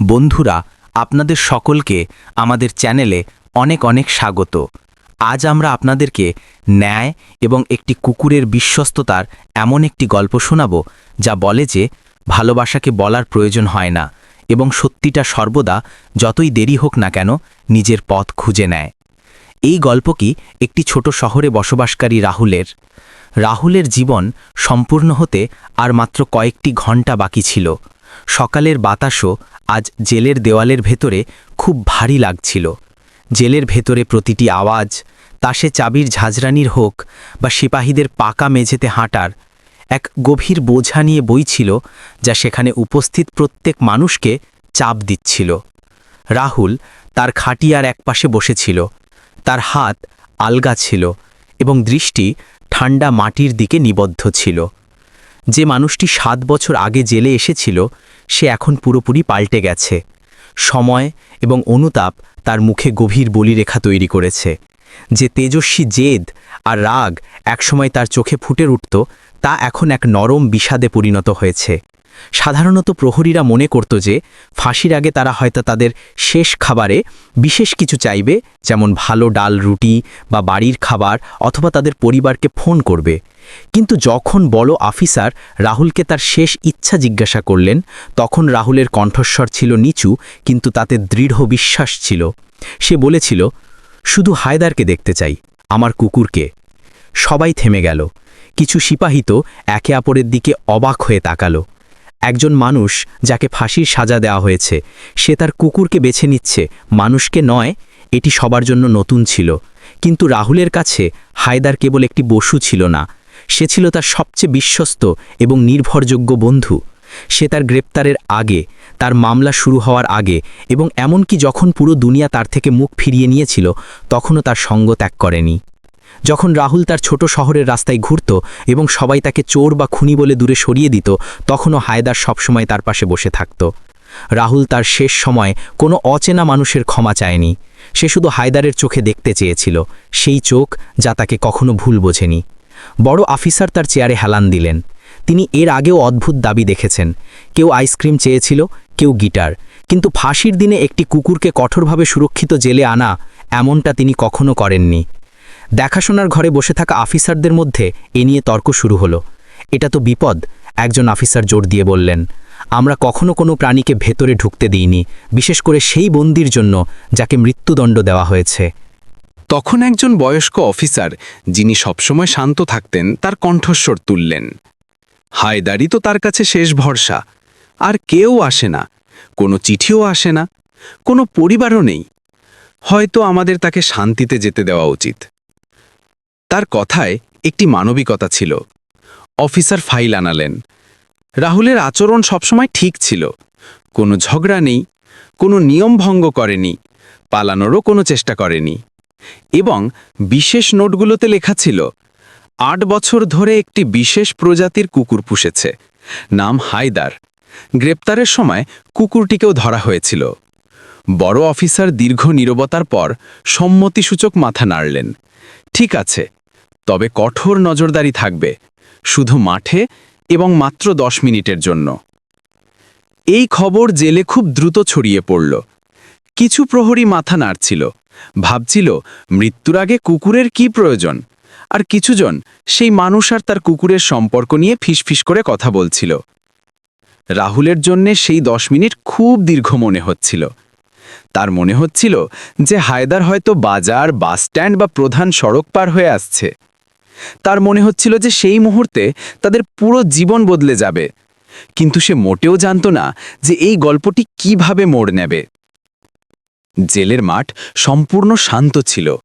বন্ধুরা, আপনাদের সকলকে আমাদের চ্যানেলে অনেক অনেক স্বাগত। আজ আমরা আপনাদেরকে ন্যায় এবং একটি কুকুরের বিশ্বস্ততার এমন একটি গল্প শোনাব, যা বলে যে ভালোবাসাকে বলার প্রয়োজন হয় না এবং সত্যিটা সর্বদা যতই দেরি হোক না কেন নিজের পথ খুঁজে নেয়। এই গল্প কি একটি ছোট শহরে বসবাসকারী রাহুলের? রাহুলের জীবন সম্পূর্ণ হতে আর মাত্র কয়েকটি ঘণ্টা বাকি ছিল। সকালের বাতাসও আজ জেলের দেওয়ালের ভেতরে খুব ভারী লাগছিল। জেলের ভেতরে প্রতিটি আওয়াজ তাসে চাবির ঝাঁঝরানির হোক বা সিপাহীদের পাকা মেঝেতে হাঁটার, এক গভীর বোঝা নিয়ে বইছিল যা সেখানে উপস্থিত প্রত্যেক মানুষকে চাপ দিচ্ছিল। রাহুল তার খাটিয়ার একপাশে বসেছিল, তার হাত আলগা ছিল এবং দৃষ্টি ঠান্ডা মাটির দিকে নিবদ্ধ ছিল। যে মানুষটি সাত বছর আগে জেলে এসেছিল, সে এখন পুরোপুরি পাল্টে গেছে। সময় এবং অনুতাপ তার মুখে গভীর বলিরেখা তৈরি করেছে। যে তেজস্বী জেদ আর রাগ একসময় তার চোখে ফুটে উঠত, তা এখন এক নরম বিষাদে পরিণত হয়েছে। সাধারণত প্রহরীরা মনে করত যে, ফাঁসির আগে তারা হয়তো তাদের শেষ খাবারে বিশেষ কিছু চাইবে, যেমন ভালো ডাল রুটি বা বাড়ির খাবার, অথবা তাদের পরিবারকে ফোন করবে। কিন্তু যখন বড় অফিসার রাহুলকে তার শেষ ইচ্ছা জিজ্ঞাসা করলেন, তখন রাহুলের কণ্ঠস্বর ছিল নিচু, কিন্তু তাতে দৃঢ় বিশ্বাস ছিল। সে বলেছিল, শুধু হায়দারকে দেখতে চাই, আমার কুকুরকে। সবাই থেমে গেল। কিছু সিপাহিত একে অপরের দিকে অবাক হয়ে তাকালো। একজন মানুষ যাকে ফাঁসির সাজা দেওয়া হয়েছে, সে তার কুকুরকে বেছে নিচ্ছে, মানুষকে নয়, এটি সবার জন্য নতুন ছিল। কিন্তু রাহুলের কাছে হায়দার কেবল একটি বসু ছিল না সে ছিল তার সবচেয়ে বিশ্বস্ত এবং নির্ভরযোগ্য বন্ধু। সে তার গ্রেপ্তারের আগে, তার মামলা শুরু হওয়ার আগে এবং এমনকি যখন পুরো দুনিয়া তার থেকে মুখ ফিরিয়ে নিয়েছিল, তখনও তার সঙ্গ ত্যাগ করেনি। যখন রাহুল তার ছোট শহরের রাস্তায় ঘুরত এবং সবাই তাকে চোর বা খুনি বলে দূরে সরিয়ে দিত, তখনও হায়দার সবসময় তার পাশে বসে থাকত। রাহুল তার শেষ সময় কোনো অচেনা মানুষের ক্ষমা চায়নি। সে শুধু হায়দারের চোখে দেখতে চেয়েছিল, সেই চোখ যা তাকে কখনো ভুল বোঝেনি। বড় অফিসার তার চেয়ারে হেলান দিলেন। তিনি এর আগেও অদ্ভুত দাবি দেখেছেন। কেউ আইসক্রিম চেয়েছিল, কেউ গিটার। কিন্তু ফাঁসির দিনে একটি কুকুরকে কঠোরভাবে সুরক্ষিত জেলে আনা এমনটা তিনি কখনো করেননি। দেখাশোনার ঘরে বসে থাকা আফিসারদের মধ্যে এ নিয়ে তর্ক শুরু হলো। এটা তো বিপদ, একজন আফিসার জোর দিয়ে বললেন। আমরা কখনো কোনো প্রাণীকে ভেতরে ঢুকতে দিইনি, বিশেষ করে সেই বন্দির জন্য যাকে মৃত্যুদণ্ড দেওয়া হয়েছে। তখন একজন বয়স্ক অফিসার, যিনি সবসময় শান্ত থাকতেন, তার কণ্ঠস্বর তুললেন। হায়দারি তো তার কাছে শেষ ভরসা। আর কেউ আসে না। কোনো চিঠিও আসে না। কোনো পরিবারও নেই। হয়তো আমাদের তাকে শান্তিতে যেতে দেওয়া উচিত। তার কথায় একটি মানবিকতা ছিল। অফিসার ফাইল আনালেন। রাহুলের আচরণ সবসময় ঠিক ছিল। কোনো ঝগড়া নেই। কোনো নিয়ম ভঙ্গ করেনি। পালানোরও কোনো চেষ্টা করেনি। এবং বিশেষ নোটগুলোতে লেখা ছিল, আট বছর ধরে একটি বিশেষ প্রজাতির কুকুর পুষেছে, নাম হায়দার। গ্রেপ্তারের সময় কুকুরটিকেও ধরা হয়েছিল। বড় অফিসার দীর্ঘ নীরবতার পর সম্মতিসূচক মাথা নাড়লেন। ঠিক আছে, তবে কঠোর নজরদারি থাকবে, শুধু মাঠে এবং মাত্র দশ মিনিটের জন্য। এই খবর জেলে খুব দ্রুত ছড়িয়ে পড়ল। কিছু প্রহরী মাথা নাড়ছিল। ভাবছিল, মৃত্যুর আগে কুকুরের কি প্রয়োজন? আর কিছুজন সেই মানুষ আর তার কুকুরের সম্পর্ক নিয়ে ফিসফিস করে কথা বলছিল। রাহুলের জন্যে সেই দশ মিনিট খুব দীর্ঘ মনে হচ্ছিল। তার মনে হচ্ছিল যে হায়দার হয়তো বাজার বাসস্ট্যান্ড বা প্রধান সড়ক পার হয়ে আসছে। তার মনে হচ্ছিল যে সেই মুহূর্তে তাদের পুরো জীবন বদলে যাবে। কিন্তু সে মোটেও জানত না যে এই গল্পটি কীভাবে মোড় নেবে। জেলের মাঠ সম্পূর্ণ শান্ত ছিল।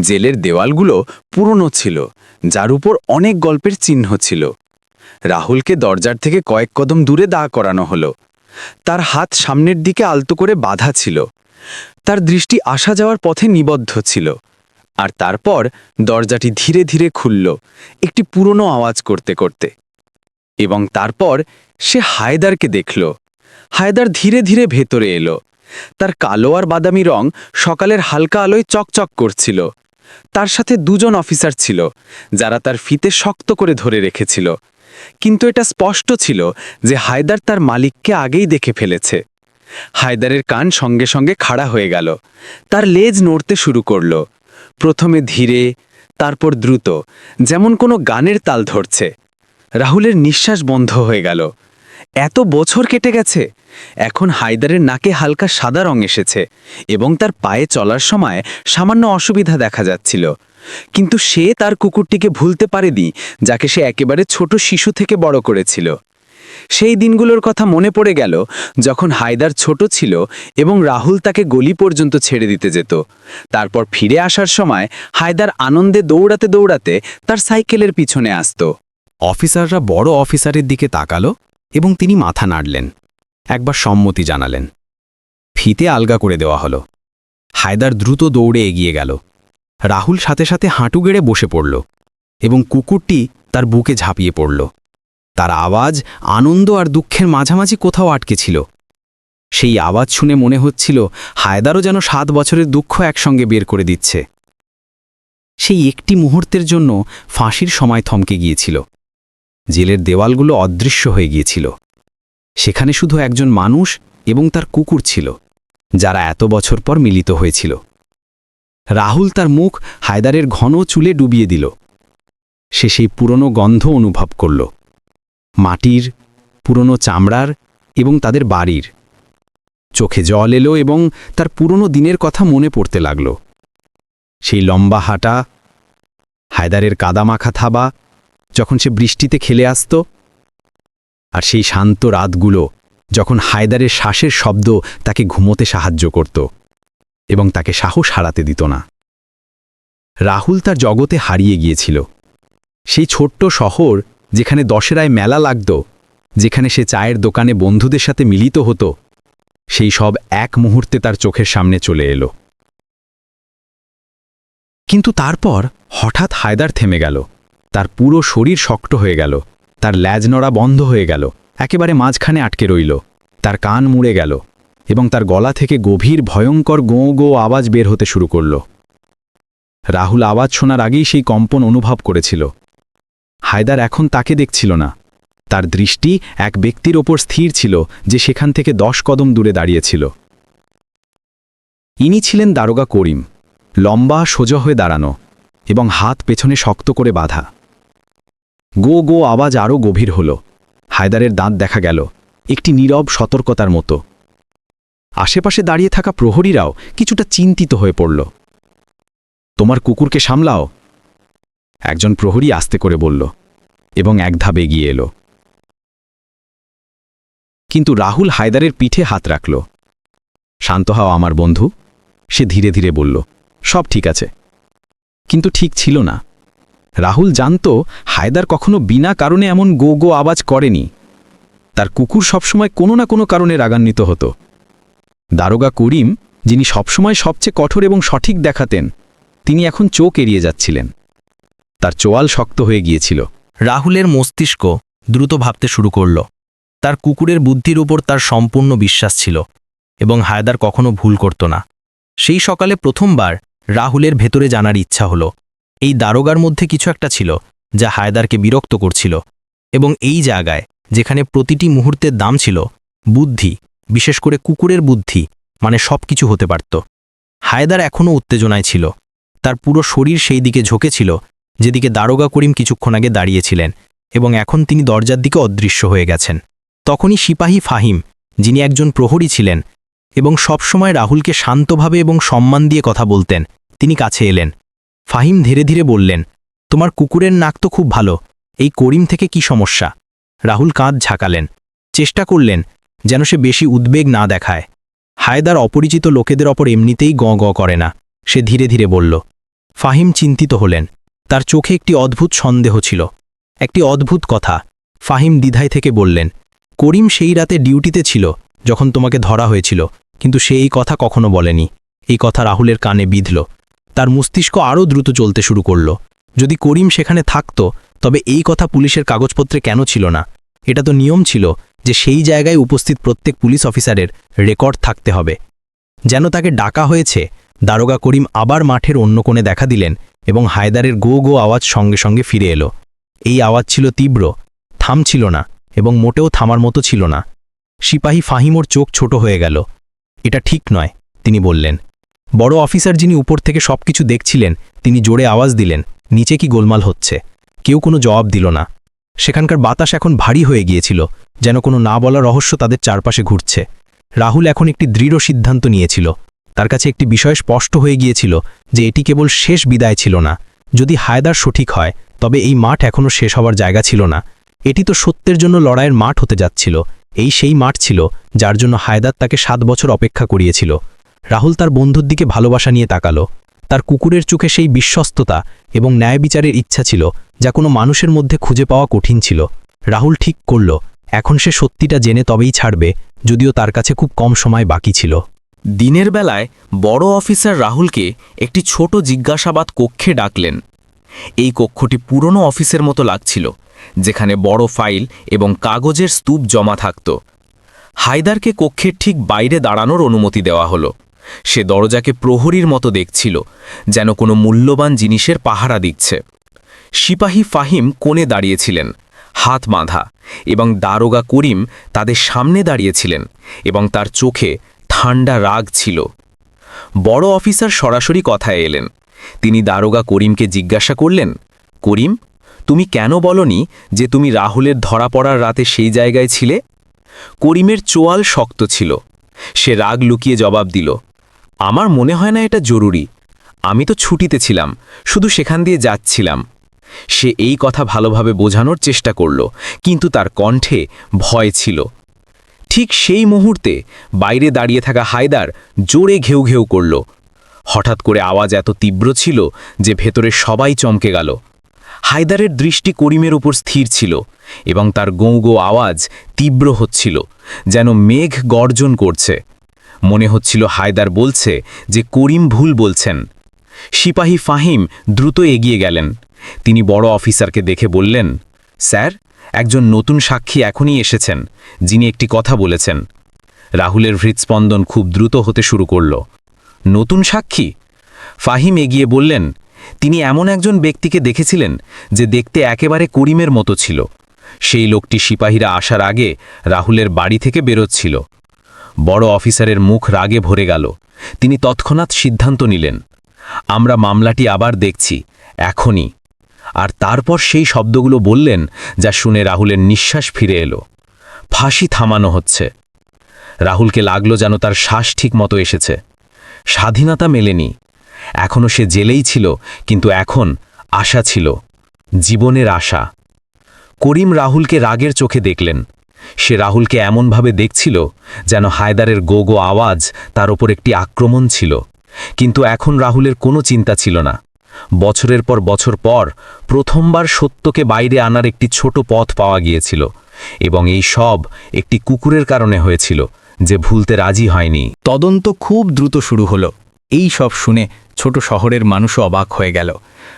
জেলের দেওয়ালগুলো পুরনো ছিল, যার উপর অনেক গল্পের চিহ্ন ছিল। রাহুলকে দরজার থেকে কয়েক কদম দূরে দাঁড় করানো হলো। তার হাত সামনের দিকে আলতো করে বাধা ছিল। তার দৃষ্টি আসা যাওয়ার পথে নিবদ্ধ ছিল। আর তারপর দরজাটি ধীরে ধীরে খুলল, একটি পুরনো আওয়াজ করতে করতে। এবং তারপর সে হায়দারকে দেখল। হায়দার ধীরে ধীরে ভেতরে এলো। তার কালো আর বাদামি রং সকালের হালকা আলোয় চকচক করছিল। তার সাথে দুজন অফিসার ছিল, যারা তার ফিতে শক্ত করে ধরে রেখেছিল। কিন্তু এটা স্পষ্ট ছিল যে হায়দার তার মালিককে আগেই দেখে ফেলেছে। হায়দারের কান সঙ্গে সঙ্গে খাড়া হয়ে গেল। তার লেজ নড়তে শুরু করল। প্রথমে ধীরে, তারপর দ্রুত, যেমন কোনো গানের তাল ধরছে। রাহুলের নিঃশ্বাস বন্ধ হয়ে গেল। এত বছর কেটে গেছে। এখন হায়দারের নাকে হালকা সাদা রং এসেছে এবং তার পায়ে চলার সময় সামান্য অসুবিধা দেখা যাচ্ছিল। কিন্তু সে তার কুকুরটিকে ভুলতে পারেনি, যাকে সে একেবারে ছোট শিশু থেকে বড় করেছিল। সেই দিনগুলোর কথা মনে পড়ে গেল যখন হায়দার ছোট ছিল এবং রাহুল তাকে গলি পর্যন্ত ছেড়ে দিতে যেত। তারপর ফিরে আসার সময় হায়দার আনন্দে দৌড়াতে দৌড়াতে তার সাইকেলের পিছনে আসত। অফিসাররা বড় অফিসারের দিকে তাকালো এবং তিনি মাথা নাড়লেন। একবার সম্মতি জানালেন। ফিতে আলগা করে দেওয়া হলো। হায়দার দ্রুত দৌড়ে এগিয়ে গেল। রাহুল সাথে সাথে হাঁটু গেড়ে বসে পড়ল এবং কুকুরটি তার বুকে ঝাঁপিয়ে পড়ল। তার আওয়াজ আনন্দ আর দুঃখের মাঝামাঝি কোথাও আটকে ছিল। সেই আওয়াজ শুনে মনে হচ্ছিল হায়দারও যেন সাত বছরের দুঃখ একসঙ্গে বের করে দিচ্ছে। সেই একটি মুহূর্তের জন্য ফাঁসির সময় থমকে গিয়েছিল। জেলের দেওয়ালগুলো অদৃশ্য হয়ে গিয়েছিল। সেখানে শুধু একজন মানুষ এবং তার কুকুর ছিল, যারা এত বছর পর মিলিত হয়েছিল। রাহুল তার মুখ হায়দারের ঘন চুলে ডুবিয়ে দিল। সে সেই পুরনো গন্ধ অনুভব করল। মাটির, পুরনো চামড়ার এবং তাদের বাড়ির। চোখে জল এলো এবং তার পুরনো দিনের কথা মনে পড়তে লাগল। সেই লম্বা হাঁটা, হায়দারের কাদামাখা থাবা যখন সে বৃষ্টিতে খেলে আসত, আর সেই শান্ত রাতগুলো যখন হায়দারের শ্বাসের শব্দ তাকে ঘুমোতে সাহায্য করত এবং তাকে সাহস হারাতে দিত না। রাহুল তার জগতে হারিয়ে গিয়েছিল। সেই ছোট্ট শহর যেখানে দশেরায় মেলা লাগত, যেখানে সে চায়ের দোকানে বন্ধুদের সাথে মিলিত হতো, সেই সব এক মুহূর্তে তার চোখের সামনে চলে এলো। কিন্তু তারপর হঠাৎ হায়দার থেমে গেল। তার পুরো শরীর শক্ত হয়ে গেল। তার ল্যাজ নড়া বন্ধ হয়ে গেল। একেবারে মাঝখানে আটকে রইল। তার কান মুড়ে গেল এবং তার গলা থেকে গভীর ভয়ঙ্কর গোঁ গো আওয়াজ বের হতে শুরু করল। রাহুল আওয়াজ শোনার আগেই সেই কম্পন অনুভব করেছিল। হায়দার এখন তাকে দেখছিল না। তার দৃষ্টি এক ব্যক্তির ওপর স্থির ছিল যে সেখান থেকে দশ কদম দূরে দাঁড়িয়েছিল। ইনি ছিলেন দারোগা করিম। লম্বা, সোজা হয়ে দাঁড়ানো এবং হাত পেছনে শক্ত করে বাঁধা। গো গো আওয়াজ আরও গভীর হল। হায়দারের দাঁত দেখা গেল। একটি নীরব সতর্কতার মতো। আশেপাশে দাঁড়িয়ে থাকা প্রহরীরাও কিছুটা চিন্তিত হয়ে পড়ল। তোমার কুকুরকে সামলাও। একজন প্রহরী আস্তে করে বলল এবং এক ধাপ এগিয়ে এলো। কিন্তু রাহুল হায়দারের পিঠে হাত রাখল। শান্ত হাও আমার বন্ধু, সে ধীরে ধীরে বলল, সব ঠিক আছে। কিন্তু ঠিক ছিল না। রাহুল জানত হায়দার কখনো বিনা কারণে এমন গো গো আওয়াজ করেনি। তার কুকুর সবসময় কোনো না কোনো কারণে রাগান্বিত হতো। দারোগা করিম, যিনি সবসময় সবচেয়ে কঠোর এবং সঠিক দেখাতেন, তিনি এখন চোখ এড়িয়ে যাচ্ছিলেন। তার চোয়াল শক্ত হয়ে গিয়েছিল। রাহুলের মস্তিষ্ক দ্রুত ভাবতে শুরু করল। তার কুকুরের বুদ্ধির উপর তার সম্পূর্ণ বিশ্বাস ছিল এবং হায়দার কখনো ভুল করত না। সেই সকালে প্রথমবার রাহুলের ভেতরে জানার ইচ্ছা হলো। এই দারোগার মধ্যে কিছু একটা ছিল, যা হায়দারকে বিরক্ত করছিল, এবং এই জায়গায়, যেখানে প্রতিটি মুহূর্তের দাম ছিল, বুদ্ধি, বিশেষ করে কুকুরের বুদ্ধি মানে সব কিছু হতে পারত। হায়দার এখনও উত্তেজনায় ছিল। তার পুরো শরীর সেই দিকে ঝোঁকেছিল, যেদিকে দারোগা করিম কিছুক্ষণ আগে দাঁড়িয়েছিলেন, এবং এখন তিনি দরজার দিকে অদৃশ্য হয়ে গেছেন। তখনই সিপাহী ফাহিম, যিনি একজন প্রহরী ছিলেন, এবং সবসময় রাহুলকে শান্তভাবে এবং সম্মান দিয়ে কথা বলতেন, তিনি কাছে এলেন। ফাহিম ধীরে ধীরে বললেন, তোমার কুকুরের নাক তো খুব ভালো, এই করিম থেকে কি সমস্যা? রাহুল কাঁধ ঝাঁকালেন, চেষ্টা করলেন যেন সে বেশি উদ্বেগ না দেখায়। হায়দার অপরিচিত লোকেদের ওপর এমনিতেই গ গ করে না, সে ধীরে ধীরে বলল। ফাহিম চিন্তিত হলেন, তার চোখে একটি অদ্ভুত সন্দেহ ছিল। একটি অদ্ভুত কথা, ফাহিম দ্বিধায় থেকে বললেন, করিম সেই রাতে ডিউটিতে ছিল, যখন তোমাকে ধরা হয়েছিল, কিন্তু সে এই কথা কখনো বলেনি। এই কথা রাহুলের কানে বিঁধল। তার মস্তিষ্ক আরও দ্রুত চলতে শুরু করল। যদি করিম সেখানে থাকত, তবে এই কথা পুলিশের কাগজপত্রে কেন ছিল না? এটা তো নিয়ম ছিল যে সেই জায়গায় উপস্থিত প্রত্যেক পুলিশ অফিসারের রেকর্ড থাকতে হবে। যেন তাকে ডাকা হয়েছে, দারোগা করিম আবার মাঠের অন্য কোণে দেখা দিলেন এবং হায়দারের গো গো আওয়াজ সঙ্গে সঙ্গে ফিরে এলো। এই আওয়াজ ছিল তীব্র, থাম ছিল না এবং মোটেও থামার মতো ছিল না। সিপাহী ফাহিমোর চোখ ছোট হয়ে গেল। এটা ঠিক নয়, তিনি বললেন। বড় অফিসার যিনি উপর থেকে সবকিছু দেখছিলেন, তিনি জোরে আওয়াজ দিলেন, নিচে কি গোলমাল হচ্ছে? কেউ কোনো জবাব দিল না। সেখানকার বাতাস এখন ভারী হয়ে গিয়েছিল, যেন কোনো না বলা রহস্য তাদের চারপাশে ঘুরছে। রাহুল এখন একটি দৃঢ় সিদ্ধান্ত নিয়েছিল। তার কাছে একটি বিষয় স্পষ্ট হয়ে গিয়েছিল যে এটি কেবল শেষ বিদায় ছিল না। যদি হায়দার সঠিক হয়, তবে এই মাঠ এখনও শেষ হওয়ার জায়গা ছিল না। এটি তো সত্যের জন্য লড়াইয়ের মাঠ হতে যাচ্ছিল। এই সেই মাঠ ছিল যার জন্য হায়দার তাকে সাত বছর অপেক্ষা করিয়েছিল। রাহুল তার বন্ধুর দিকে ভালোবাসা নিয়ে তাকালো। তার কুকুরের চোখে সেই বিশ্বস্ততা এবং ন্যায় বিচারের ইচ্ছা ছিল, যা কোনো মানুষের মধ্যে খুঁজে পাওয়া কঠিন ছিল। রাহুল ঠিক করল, এখন সে সত্যিটা জেনে তবেই ছাড়বে, যদিও তার কাছে খুব কম সময় বাকি ছিল। দিনের বেলায় বড় অফিসার রাহুলকে একটি ছোট জিজ্ঞাসাবাদ কক্ষে ডাকলেন। এই কক্ষটি পুরনো অফিসের মতো লাগছিল, যেখানে বড় ফাইল এবং কাগজের স্তূপ জমা থাকত। হায়দারকে কক্ষের ঠিক বাইরে দাঁড়ানোর অনুমতি দেওয়া হলো। সে দরজাকে প্রহরীর মতো দেখছিল, যেন কোনো মূল্যবান জিনিসের পাহারা দিচ্ছে। সিপাহী ফাহিম কোণে দাঁড়িয়েছিলেন, হাত বাঁধা, এবং দারোগা করিম তাদের সামনে দাঁড়িয়েছিলেন, এবং তার চোখে ঠান্ডা রাগ ছিল। বড় অফিসার সরাসরি কথায় এলেন, তিনি দারোগা করিমকে জিজ্ঞাসা করলেন, করিম, তুমি কেন বলনি যে তুমি রাহুলের ধরা পড়ার রাতে সেই জায়গায় ছিলে? করিমের চোয়াল শক্ত ছিল, সে রাগ লুকিয়ে জবাব দিল আমার মনে হয় না এটা জরুরি। আমি তো ছুটিতে ছিলাম, শুধু সেখান দিয়ে যাচ্ছিলাম। সে এই কথা ভালোভাবে বোঝানোর চেষ্টা করল, কিন্তু তার কণ্ঠে ভয় ছিল। ঠিক সেই মুহূর্তে বাইরে দাঁড়িয়ে থাকা হায়দার জোরে ঘেউ ঘেউ করল। হঠাৎ করে আওয়াজ এত তীব্র ছিল যে ভেতরে সবাই চমকে গেল। হায়দারের দৃষ্টি করিমের উপর স্থির ছিল এবং তার গৌ গো আওয়াজ তীব্র হচ্ছিল, যেন মেঘ গর্জন করছে। মনে হচ্ছিল হায়দার বলছে যে করিম ভুল বলছেন। সিপাহী ফাহিম দ্রুত এগিয়ে গেলেন। তিনি বড় অফিসারকে দেখে বললেন, স্যার, একজন নতুন সাক্ষী এখনই এসেছেন, যিনি একটি কথা বলেছেন। রাহুলের হৃৎস্পন্দন খুব দ্রুত হতে শুরু করল। নতুন সাক্ষী? ফাহিম এগিয়ে বললেন, তিনি এমন একজন ব্যক্তিকে দেখেছিলেন যে দেখতে একেবারে করিমের মতো ছিল। সেই লোকটি সিপাহীরা আসার আগে রাহুলের বাড়ি থেকে বেরোচ্ছিল। বড় অফিসারের মুখ রাগে ভরে গেল। তিনি তৎক্ষণাৎ সিদ্ধান্ত নিলেন, আমরা মামলাটি আবার দেখছি, এখনই। আর তারপর সেই শব্দগুলো বললেন যা শুনে রাহুলের নিঃশ্বাস ফিরে এলো। ফাঁসি থামানো হচ্ছে। রাহুলকে লাগল যেন তার শ্বাস ঠিক মতো এসেছে। স্বাধীনতা মেলেনি। এখনও সে জেলেই ছিল, কিন্তু এখন আশা ছিল, জীবনের আশা। করিম রাহুলকে রাগের চোখে দেখলেন। সে রাহুলকে এমনভাবে দেখছিল যেন হায়দারের গো গো আওয়াজ তার ওপর একটি আক্রমণ ছিল। কিন্তু এখন রাহুলের কোনো চিন্তা ছিল না। বছরের পর বছর পর প্রথমবার সত্যকে বাইরে আনার একটি ছোট পথ পাওয়া গিয়েছিল এবং এই সব একটি কুকুরের কারণে হয়েছিল যে ভুলতে রাজি হয়নি। তদন্ত খুব দ্রুত শুরু হলো। এই সব শুনে ছোট শহরের মানুষও অবাক হয়ে গেল।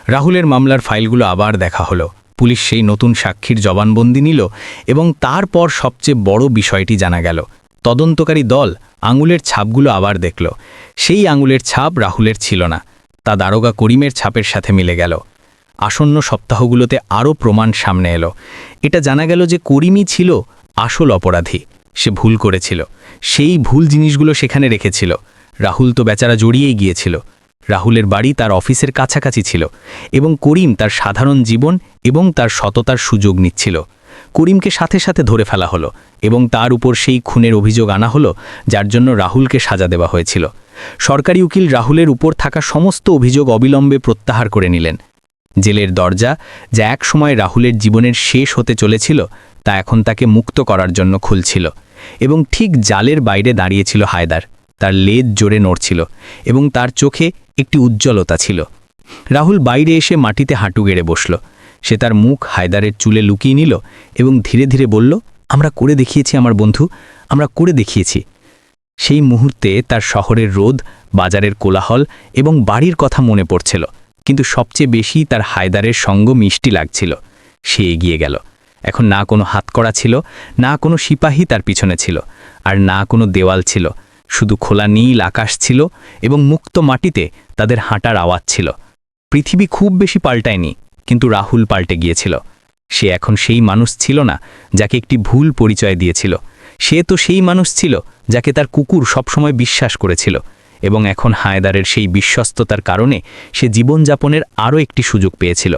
রাহুলের মামলার ফাইলগুলো আবার দেখা হলো। পুলিশ সেই নতুন সাক্ষীর জবানবন্দি নিল এবং তারপর সবচেয়ে বড় বিষয়টি জানা গেল। তদন্তকারী দল আঙুলের ছাপগুলো আবার দেখল। সেই আঙুলের ছাপ রাহুলের ছিল না। তা দারোগা করিমের ছাপের সাথে মিলে গেল। আসন্ন সপ্তাহগুলোতে আরও প্রমাণ সামনে এলো। এটা জানা গেল যে করিমই ছিল আসল অপরাধী। সে ভুল করেছিল। সেই ভুল জিনিসগুলো সেখানে রেখেছিল। রাহুল তো বেচারা জড়িয়েই গিয়েছিল। রাহুলের বাড়ি তার অফিসের কাছাকাছি ছিল এবং করিম তার সাধারণ জীবন এবং তার সততার সুযোগ নিচ্ছিল। করিমকে সাথে সাথে ধরে ফেলা হলো এবং তার উপর সেই খুনের অভিযোগ আনা হলো, যার জন্য রাহুলকে সাজা দেওয়া হয়েছিল। সরকারি উকিল রাহুলের উপর থাকা সমস্ত অভিযোগ অবিলম্বে প্রত্যাহার করে নিলেন। জেলের দরজা, যা এক সময় রাহুলের জীবনের শেষ হতে চলেছিল, তা এখন তাকে মুক্ত করার জন্য খুলছিল এবং ঠিক জালের বাইরে দাঁড়িয়েছিল হায়দার। তার লেজ জোরে নড়ছিল এবং তার চোখে একটি উজ্জ্বলতা ছিল। রাহুল বাইরে এসে মাটিতে হাঁটু গেড়ে বসল। সে তার মুখ হায়দারের চুলে লুকিয়ে নিল এবং ধীরে ধীরে বলল, আমরা করে দেখিয়েছি আমার বন্ধু, আমরা করে দেখিয়েছি। সেই মুহূর্তে তার শহরের রোদ, বাজারের কোলাহল এবং বাড়ির কথা মনে পড়ছিল, কিন্তু সবচেয়ে বেশি তার হায়দারের সঙ্গ মিষ্টি লাগছিল। সে এগিয়ে গেল। এখন না কোনো হাতকড়া ছিল, না কোনো সিপাহী তার পিছনে ছিল, আর না কোনো দেওয়াল ছিল। শুধু খোলা নীল আকাশ ছিল এবং মুক্ত মাটিতে তাদের হাঁটার আওয়াজ ছিল। পৃথিবী খুব বেশি পাল্টায়নি, কিন্তু রাহুল পাল্টে গিয়েছিল। সে এখন সেই মানুষ ছিল না যাকে একটি ভুল পরিচয় দিয়েছিল। সে তো সেই মানুষ ছিল যাকে তার কুকুর সবসময় বিশ্বাস করেছিল এবং এখন হায়দারের সেই বিশ্বস্ততার কারণে সে জীবনযাপনের আরও একটি সুযোগ পেয়েছিল।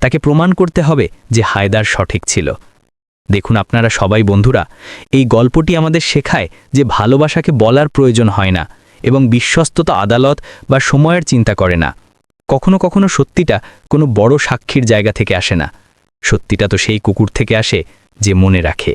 তাকে প্রমাণ করতে হবে যে হায়দার সঠিক ছিল। দেখুন আপনারা সবাই বন্ধুরা, এই গল্পটি আমাদের শেখায় যে ভালোবাসাকে বলার প্রয়োজন হয় না এবং বিশ্বস্ততা আদালত বা সময়ের চিন্তা করে না। কখনো কখনো সত্যিটা কোনো বড় সাক্ষীর জায়গা থেকে আসে না। সত্যিটা তো সেই কুকুর থেকে আসে যে মনে রাখে।